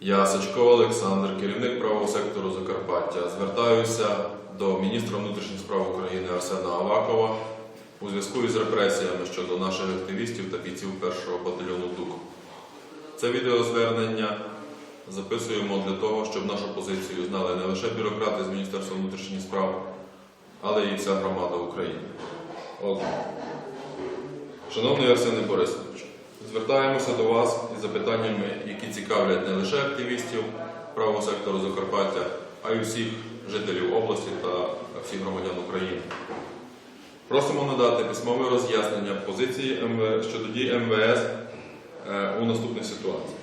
Я Сачко Олександр, керівник правого сектору Закарпаття. Звертаюся до міністра внутрішніх справ України Арсена Авакова у зв'язку із репресіями щодо наших активістів та бійців першого батальйону ДУК. Це відеозвернення записуємо для того, щоб нашу позицію знали не лише бюрократи з Міністерства внутрішніх справ, але і вся громада України. Отже, шановний Арсене Борисович, звертаємося до вас із запитаннями, які цікавлять не лише активістів правого сектору Закарпаття, а й всіх жителів області та всіх громадян України. Просимо надати письмове роз'яснення позиції МВ... щодо дій МВС е, у наступних ситуаціях.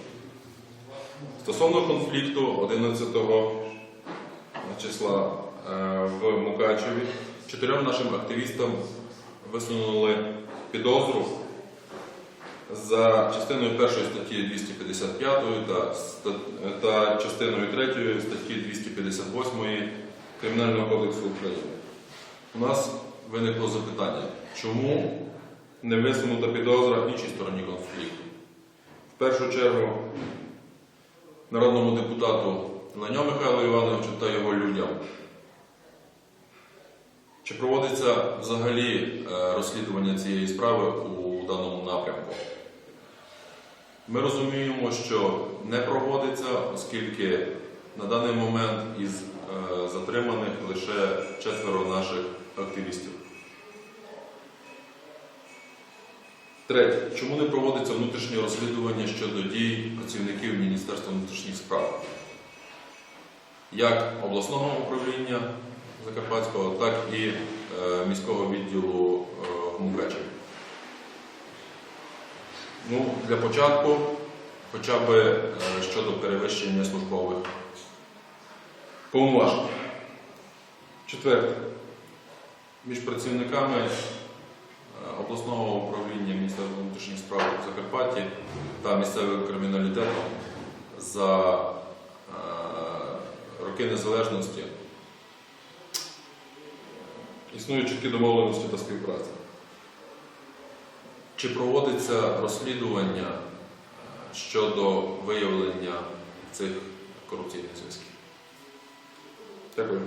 Стосовно конфлікту 11 числа е, в Мукачеві, чотирьом нашим активістам висунули підозру за частиною першої статті 255 та, частиною 3 статті 258 Кримінального кодексу України. У нас виникло запитання, чому не висунута підозра іншій стороні конфлікту? В першу чергу народному депутату Ланьо Михайлу Івановичу та його людям. Чи проводиться взагалі е, розслідування цієї справи у даному напрямку? Ми розуміємо, що не проводиться, оскільки на даний момент із е, затриманих лише четверо наших активістів. Третє. Чому не проводиться внутрішнє розслідування щодо дій працівників Міністерства внутрішніх справ? Як обласного управління Закарпатського, так і е, міського відділу е, в Мукачеві? Ну, для початку, хоча б е, щодо перевищення службових повноважень. Четверте. Між працівниками е, обласного управління Міністерства внутрішніх справ в Закарпатті та місцевим криміналітетом за е, роки незалежності існують чіткі домовленості та співпраця. Чи проводиться розслідування е, щодо виявлення цих корупційних зв'язків? Дякую.